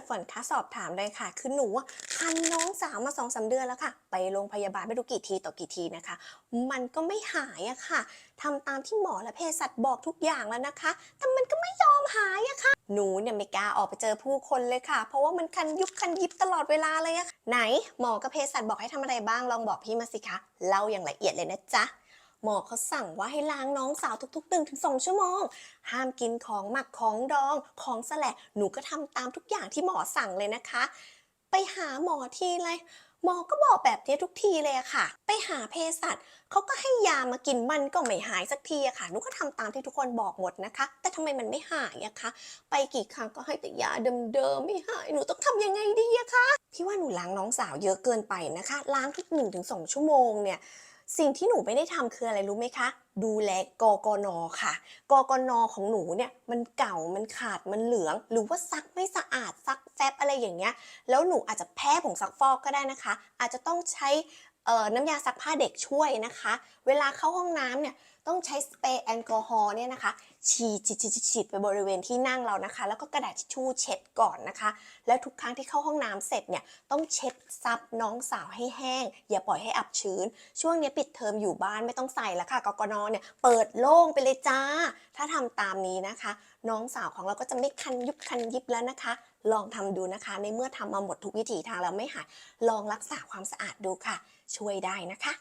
อนฝนคะสอบถามเลยค่ะ คือหนูคันน้องสาวมาสองสาเดือนแล้วค่ะ ไปโรงพยาบาลไม่รู้กี่ทีต่อกี่ทีนะคะ มันก็ไม่หายอะค่ะทำตามที่หมอและเภสัชบอกทุกอย่างแล้วนะคะ แต่มันก็ไม่ยอมหายอะค่ะ หนูเนี่ยไม่กล้าออกไปเจอผู้คนเลยค่ะ เพราะว่ามันคันยุบคันยิบตลอดเวลาเลยอะไหนหมอกับเภสัชบอกให้ทำอะไรบ้างลองบอกพี่มาสิคะเล่าอย่างละเอียดเลยนะจ๊ะ หมอเขาสั่งว่าให้ล้างน้องสาวทุกๆ1ถึง2ชั่วโมง ห้ามกินของหมักของดองของแสลกหนูก็ทำตามทุกอย่างที่หมอสั่งเลยนะคะ ไปหาหมอทีไรหมอก็บอกแบบนี้ทุกทีเลยค่ะ ไปหาเภสัชเขาก็ให้ยามากินมันก็ไม่หายสักทีอะค่ะ หนูก็ทำตามที่ทุกคนบอกหมดนะคะ แต่ทำไมมันไม่หายอะคะ ไปกี่ครั้งก็ให้แต่ยาเดิมๆไม่หาย หนูต้องทำยังไงดีอะคะ พี่ว่าหนูล้างน้องสาวเยอะเกินไปนะคะ ล้างทุก1นถึงสองชั่วโมงเนี่ย สิ่งที่หนูไม่ได้ทำคืออะไรรู้ไหมคะ ดูแลกกนค่ะ กกนของหนูเนี่ยมันเก่ามันขาดมันเหลือง หรือว่าซักไม่สะอาดซักแฟบอะไรอย่างเงี้ยแล้วหนูอาจจะแพ้ผงซักฟอกก็ได้นะคะ อาจจะต้องใช้น้ำยาซักผ้าเด็กช่วยนะคะ เวลาเข้าห้องน้ำเนี่ยต้องใช้สเปรย์แอลกอฮอล์เนี่ยนะคะฉีดฉีดฉีดไปบริเวณที่นั่งเรานะคะ แล้วก็กระดาษทิชชู่เช็ดก่อนนะคะ แล้วทุกครั้งที่เข้าห้องน้ำเสร็จเนี่ยต้องเช็ดซับน้องสาวให้แห้ง อย่าปล่อยให้อับชื้น ช่วงนี้ปิดเทอมอยู่บ้านไม่ต้องใส่แล้วค่ะกกนเนี่ยเปิดโล่งไปเลยจ้า ถ้าทำตามนี้นะคะ น้องสาวของเราก็จะไม่คันยุบคันยิบแล้วนะคะ ลองทำดูนะคะ ในเมื่อทำมาหมดทุกวิถีทางแล้วไม่หายลองรักษาความสะอาดดูค่ะ ช่วยได้นะคะ